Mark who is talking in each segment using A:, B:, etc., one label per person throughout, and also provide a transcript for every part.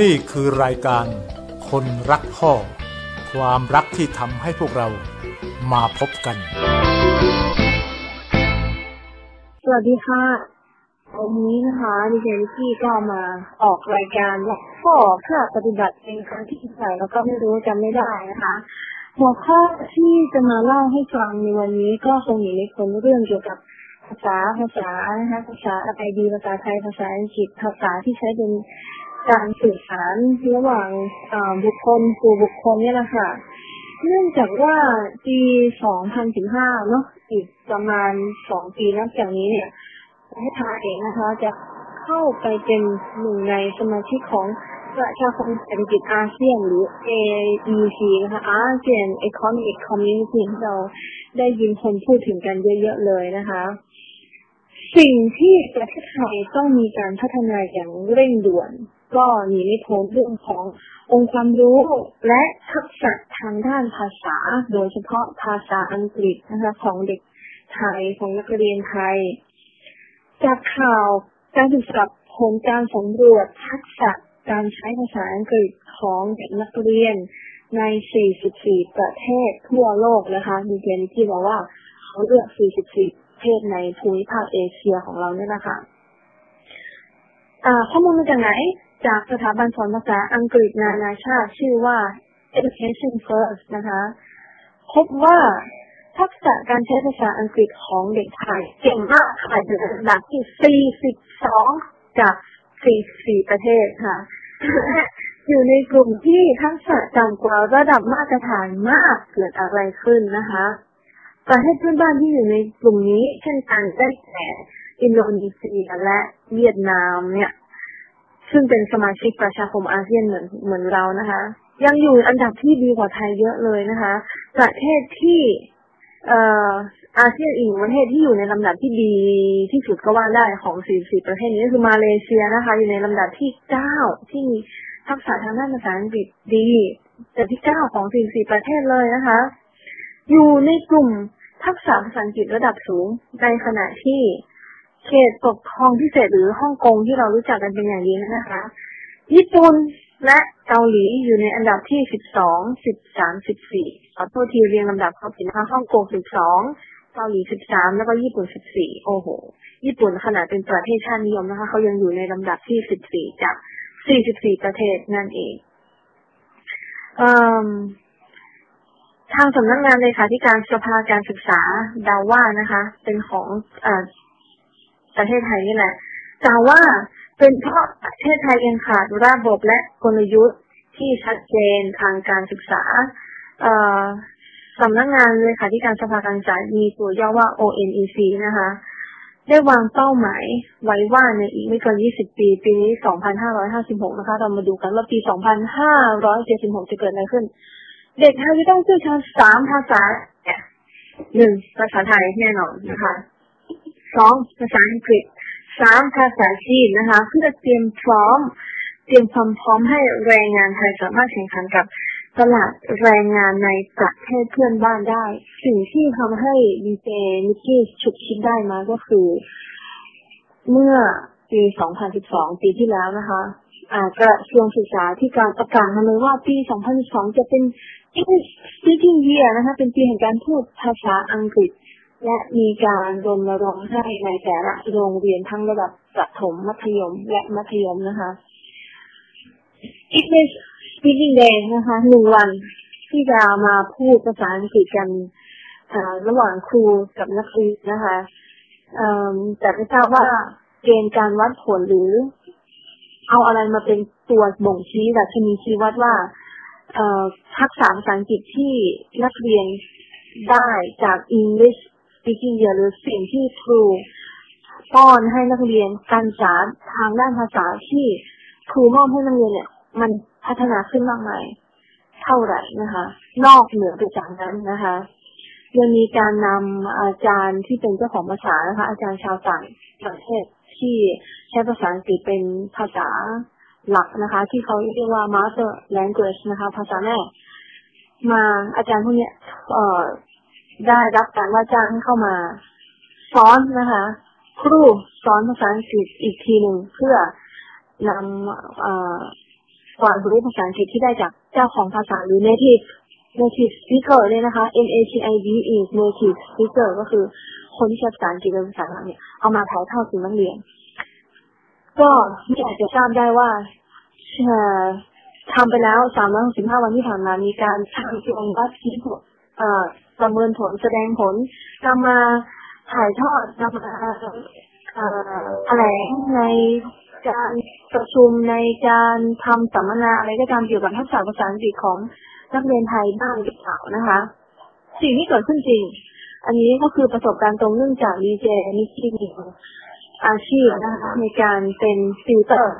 A: นี่คือรายการคนรักพ่อ ความรักที่ทำให้พวกเรามาพบกัน
B: สวัสดีค่ะวันนี้นะคะดิฉันที่ก็มาออกรายการรักพ่อเพื่อปฏิบัติเป็นครั้งที่เท่าไหร่แล้วก็ไม่รู้จำไม่ได้นะคะหัวข้อที่จะมาเล่าให้ฟังในวันนี้ก็คงอยู่ในคนเรื่องเกี่ยวกับภาษาภาษานะคะภาษาอะไรดีภาษาไทยภาษาอังกฤษภาษาที่ใช้เป็น การสื่อสารระหว่างบุคคลสู่บุคคลเนี่ยแหละค่ะเนื่องจากว่าปี 2015 เนาะอีกประมาณสองปีนับจากนี้เนี่ยประเทศไทยเองนะคะ จะเข้าไปเป็นหนึ่งในสมาชิกของประชาคมเศรษฐกิจอาเซียนหรือ AEC นะคะอาเซียน Economic Community ที่เราได้ยินคนพูดถึงกันเยอะ ๆ เลยนะคะ สิ่งที่ประเทศไทยต้องมีการพัฒนาอย่างเร่งด่วน ก็หนีไม่พ้นเรื่องขององค์ความรู้และทักษะทางด้านภาษา โดยเฉพาะภาษาอังกฤษนะคะของเด็กไทยของนักเรียนไทย จากข่าวการศึกษาผลการสำรวจทักษะการใช้ภาษาอังกฤษของเด็กนักเรียนใน 44 ประเทศทั่วโลกนะคะมีเกณฑ์ที่บอกว่าเขาเลือก 44 ประเทศในภูมิภาคเอเชียของเราเนี่ยนะคะข้อมูลมาจากไหน จากสถาบันสอนภาษาอังกฤษนานาชาติชื่อว่า Education First นะคะ พบว่าทักษะการใช้ภาษาอังกฤษของเด็กไทยเก่งมากค่ะอยู่อันดับที่ 42 จาก 44 ประเทศค่ะ อยู่ในกลุ่มที่ทักษะต่ำกว่าระดับมาตรฐานมากเกิดอะไรขึ้นนะคะ ประเทศเพื่อนบ้านที่อยู่ในกลุ่มนี้ เช่นกันได้แก่อินโดนีเซียและเวียดนามเนี่ย ซึ่งเป็นสมาชิกประชาคมอาเซียนเหมือนเหมือนเรานะคะ ยังอยู่อันดับที่ดีกว่าไทยเยอะเลยนะคะ ประเทศที่เอ่ออาเซียนอีกประเทศที่อยู่ในลำดับที่ดีที่สุดก็ว่าได้ของ 44 ประเทศนี้คือมาเลเซียนะคะ อยู่ในลำดับที่ 9 ที่มีทักษะทางด้านภาษาอังกฤษดีแต่ที่ 9 ของ 44 ประเทศเลยนะคะ อยู่ในกลุ่มทักษะภาษาอังกฤษระดับสูงในขณะที่ เขตปกครองพิเศษหรือฮ่องกงที่เรารู้จักกันเป็นอย่างดีนะคะ ญี่ปุ่นและเกาหลีอยู่ในอันดับที่ 12 13 14ขอโทษทีเรียงลำดับเขาผิดนะคะฮ่องกง 12 เกาหลี 13 แล้วก็ญี่ปุ่น 14 โอ้โห ญี่ปุ่นขนาดเป็นประเทศชาตินิยมนะคะ เขายังอยู่ในลำดับที่ 14 จาก 44 ประเทศนั่นเองทางสำนักงานเลขาธิการสภาการศึกษาดาว่านะคะ เป็นของอ ประเทศไทยนี่แหละกล่ว่าเป็นเพราะประเทศไทยเองขาดระบบและกลยุทธ์ที่ชัดเจนทางการศึกษาสำนักงานเลขาธิการสภาการศึกษามีตัวย่อว่า ONEC นะคะ ได้วางเป้าหมายไว้ว่าในอีกไม่เกิน 20 ปี ปีนี้ 2556 นะคะ เรามาดูกันว่าปี 2576 จะเกิดอะไรขึ้น เด็กไทยจะต้องพูดชาสามภาษาหนึ่งภาษาไทยแน่นอนนะคะ สองภาษาอังกฤษสามภาษาจีนนะคะเพื่อเตรียมพร้อม เตรียมความพร้อมให้แรงงานไทยสามารถแข่งขันกับตลาดแรงงานในประเทศเพื่อนบ้านได้ สิ่งที่ทำให้ดีเจนิกกี้ฉุกคิดได้มาก็คือ เมื่อปี 2012 ปีที่แล้วนะคะอาจจะทรวงศึกษาที่การประกาศมาเลยว่าปี 2012 จะเป็น English speaking year นะคะ เป็นปีแห่งการพูดภาษาอังกฤษ และมีการรณรงค์ให้ในแต่ละโรงเรียนทั้งระดับประถมมัธยมและมัธยมนะคะ English speaking day นะคะหนึ่งวันที่จะมาพูดภาษาอังกฤษกันระหว่างครูกับนักเรียนนะคะแต่ไม่ทราบว่าเกณฑ์การวัดผลหรือ เอาอะไรมาเป็นตัวบ่งชี้แต่ชนีชี้วัดว่าทักษะภาษาอังกฤษที่นักเรียนได้จาก English speaking หรือสิ่งที่ครูป้อนให้นักเรียนการศึกษาทางด้านภาษาที่ครูมอบให้นักเรียนเนี่ย มันพัฒนาขึ้นมากมายเท่าไหร่นะคะ นอกเหนือไปจากนั้นนะคะยังมีการนำอาจารย์ที่เป็นเจ้าของภาษานะคะ อาจารย์ชาวต่างประเทศที่ใช้ภาษาอังกฤษเป็นภาษาหลักนะคะ ที่เขาเรียกว่า master language นะคะ ภาษาแม่มาอาจารย์พวกนี้เอ่อ ได้รับการว่าจ้างเข้ามาสอนนะคะ ครูสอนภาษาอังกฤษอีกทีหนึ่งเพื่อนำความรู้ภาษาอังกฤษที่ได้จากเจ้าของภาษาหรือ native native speaker เนี่ยนะคะ N A T I V E native speaker ก็คือคนที่ใช้ภาษาอังกฤษเป็นภาษาหลักเนี่ยเอามาถ่ายทอดสู่นักเรียน ก็ไม่อาจจะทราบได้ว่าทำไปแล้ว 365 วันที่ผ่านมา มีการทำกิจกรรมวัดชี้ผล ประเมินผลแสดงผลนำมาถ่ายทอดนำมาแถลงในการประชุมในการทำสัมมนาอะไรก็ตามเกี่ยวกับทักษะภาษาอังกฤษของนักเรียนไทยบ้างหรือเปล่านะคะ สิ่งที่เกิดขึ้นจริง อันนี้ก็คือประสบการณ์ตรงเนื่องจากดีเจนิชิมีอาชีพนะคะในการเป็นฟิลเตอร์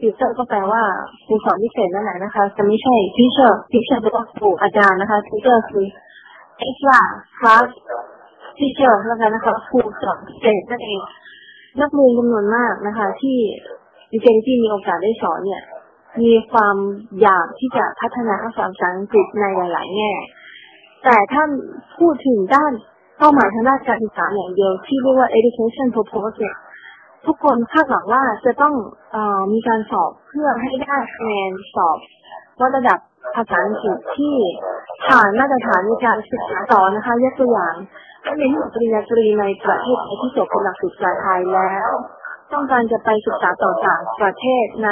B: ฟิลเตอร์ก็แปลว่าครูสอนพิเศษนั่นแหละนะคะ จะไม่ใช่ทิเชอร์ทิเชอร์เป็นครูอาจารย์นะคะทิเชอร์คือ เอ็กซ์ตร้าคลาสทิเชอร์แล้วกันนะคะครูสอนพิเศษนั่นเองนักเรียนจำนวนมากนะคะ ที่ดิเจนที่มีโอกาสได้สอนเนี่ย มีความอยากที่จะพัฒนาภาษาอังกฤษในหลาย ๆ แง่ แต่ถ้าพูดถึงด้านเป้าหมายทางด้านการศึกษาอย่างเดียวที่เรียกว่า education purpose เนี่ยทุกคนคาดหวังว่าจะต้องอมีการสอบเพื่อให้ได้คะแนนสอบวัดระดับ ภาษาอังกฤษที่ผ่านมาตรฐานในการศึกษาต่อนะคะยกตัวอย่างนักเรียนปริญญาตรีในประเทศไทยที่จบเป็นหลักสูตรไทยแล้ว ต้องการจะไปศึกษาต่อจากประเทศใน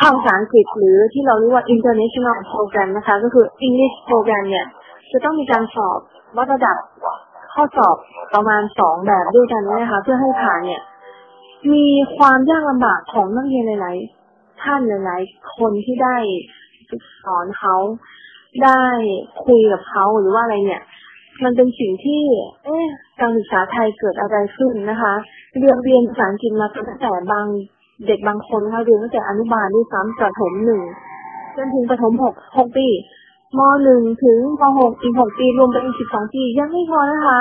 B: ภาษาอังกฤษหรือที่เราเรียกว่า international program นะคะ ก็คือ English program เนี่ย จะต้องมีการสอบวัดระดับข้อสอบประมาณสองแบบด้วยกันนะคะ เพื่อให้ผ่านเนี่ย มีความยากลำบากของนักเรียนหลาย ๆ ท่านหลาย ๆ คนที่ได้ สอนเขาได้คุยกับเขาหรือว่าอะไรเนี่ย มันเป็นสิ่งที่ เอ๊ะการศึกษาไทยเกิดอะไรขึ้นนะคะ เรียนเรียนภาษาอังกฤษมาตั้งแต่บางเด็กบางคนนะคะเรียนตั้งแต่อนุบาลด้วยซ้ำประถมหนึ่งจนถึงประถมหกหกปีมหนึ่งถึงมหกอีกหกปีรวมเป็นสิบสองปียังไม่พอนะคะ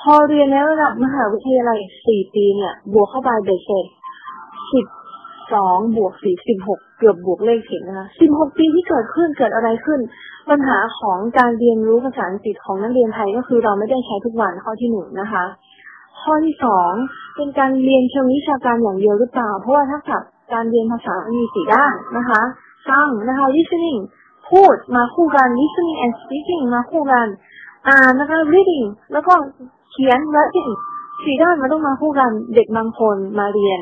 B: พอเรียนในระดับมหาวิทยาลัยสี่ปีเนี่ย บวกเข้าไปเบ็ดเสร็จสิบ สองบวกสี่สิบหกเกือบบวกเลขถึงนะคะสิบหกปีที่เกิดขึ้นเกิดอะไรขึ้น ปัญหาของการเรียนรู้ภาษาอังกฤษของนักเรียนไทยก็คือเราไม่ได้ใช้ทุกวันข้อที่หนึ่งนะคะ ข้อที่สองเป็นการเรียนเชิงวิชาการอย่างเดียวหรือเปล่า เพราะว่าทักษะการเรียนภาษามีสี่ด้านนะคะฟังนะคะ listening พูดมาคู่กัน listening and speaking มาคู่กันอ่านนะคะ reading แล้วก็เขียน writing สี่ด้านมันต้องมาคู่กันเด็กบางคนมาเรียน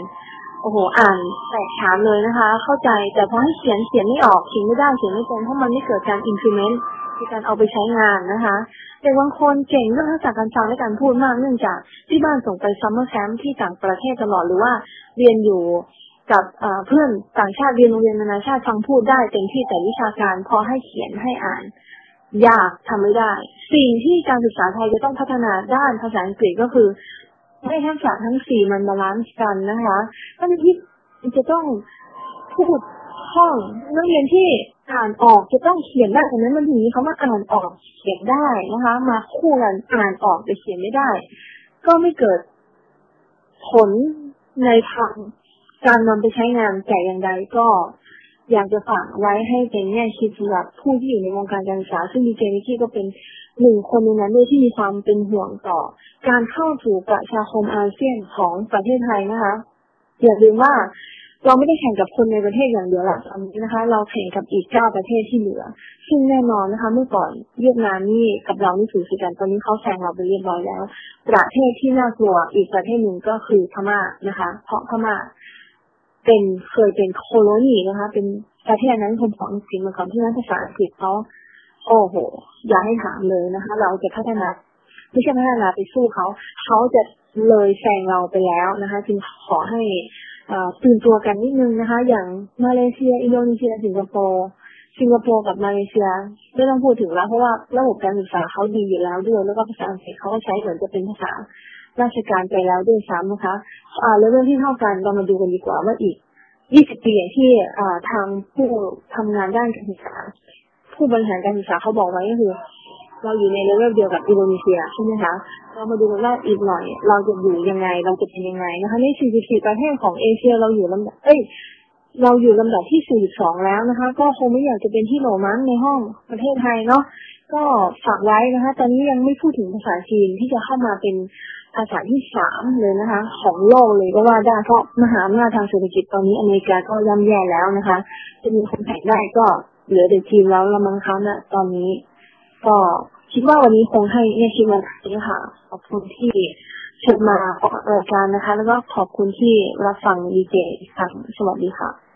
B: โอ้โห อ่านแตกฉานเลยนะคะ เข้าใจ แต่พอให้เขียนเขียนไม่ออก เขียนไม่ได้ เขียนไม่เป็น เพราะมันไม่เกิดการ implement คือการเอาไปใช้งานนะคะ แต่บางคนเก่งเรื่องทักษะการฟังและการพูดมาก เนื่องจากที่บ้านส่งไปซัมเมอร์แคมป์ที่ต่างประเทศตลอด หรือว่าเรียนอยู่กับเพื่อนต่างชาติเรียนโรงเรียนนานาชาติฟังพูดได้เต็มที่แต่วิชาการพอให้เขียนให้อ่าน ยากทำไม่ได้ สิ่งที่การศึกษาไทยจะต้องพัฒนาด้านภาษาอังกฤษก็คือ ให้ทักษะทั้งสี่มันบาลานซ์กันนะคะท่านที่จะต้องพูดห้องนักเรียนที่อ่านออกจะต้องเขียนได้แต่นั้นมันถึงนี้เขามาอ่านออกเขียนได้นะคะ มาคู่กันอ่านออกแต่เขียนไม่ได้ ก็ไม่เกิดผลในทางการนำไปใช้งานแต่อย่างใดก็อยากจะฝากไว้ให้เป็นแง่คิดสำหรับผู้ที่อยู่ในวงการการศึกษา ซึ่งดีเจนิชี่ก็เป็น หนึ่งคนในนั้นด้วยที่มีความเป็นห่วงต่อ การเข้าสู่ประชาคมอาเซียนของประเทศไทยนะคะอย่าลืมว่าเราไม่ได้แข่งกับคนในประเทศอย่างเดียวหรอกตอนนี้นะคะ เราแข่งกับอีกเก้าประเทศที่เหลือ ซึ่งแน่นอนนะคะ เมื่อก่อนเวียดนามนี่กับเรานี่สูสีกันตอนนี้เขาแซงเราไปเรียบร้อยแล้ว ประเทศที่น่ากลัวอีกประเทศหนึ่งก็คือพม่านะคะ เพราะพม่าเป็นเคยเป็นโคโลนีนะคะ เป็นประเทศนั้นคนของอังกฤษมาก่อนที่นั้นภาษาอังกฤษเขา โอ้โห อย่าให้ถามเลยนะคะ เราจะพัฒนาไม่ใช่พัฒนาไปสู้เขา เขาจะเลยแซงเราไปแล้วนะคะ จึงขอให้ตื่นตัวกันนิดนึงนะคะ อย่างมาเลเซีย อินโดนีเซีย สิงคโปร์สิงคโปร์กับมาเลเซียไม่ต้องพูดถึงแล้ว เพราะว่าระบบการศึกษาเขาดีอยู่แล้วด้วย แล้วก็ภาษาอังกฤษเขาก็ใช้เหมือนจะเป็นภาษาราชการไปแล้วด้วยซ้ำนะคะอ่าแล้วเรื่องที่เท่ากันเรามาดูกันดีกว่าว่าอีก 20 ปีที่อ่าทางผู้ทำงานด้านการศึกษา ผู้บริหารการศึกษาเขาบอกไว้ก็คือ เราอยู่ในเลเวลเดียวกับอินโดนีเซียใช่ไหมคะเรามาดูกันว่าอีกหน่อย เราจะอยู่ยังไง เราจะเป็นยังไงนะคะใน 44 ประเทศของเอเชียเราอยู่ลำดับเอ้ยเราอยู่ลำดับที่ 42 แล้วนะคะ ก็คงไม่อยากจะเป็นที่โหลมั้งในห้องประเทศไทยเนาะก็ฝากไว้นะคะ ตอนนี้ยังไม่พูดถึงภาษาจีนที่จะเข้ามาเป็นภาษาที่สามเลยนะคะ ของโลกเลยก็ว่าได้เพราะมหาอำนาจทางเศรษฐกิจตอนนี้อเมริกาก็ย่ำแย่แล้วนะคะ จะมีคนแข่งได้ก็ เหลือแต่ทีมแล้วละมั้งคะนะตอนนี้ ก็คิดว่าวันนี้คงให้เนี่ยคิดวันนี้ค่ะ ขอบคุณที่เชิญมาออกรายการนะคะ แล้วก็ขอบคุณที่รับฟังดีเจอีกครั้งสวัสดีค่ะ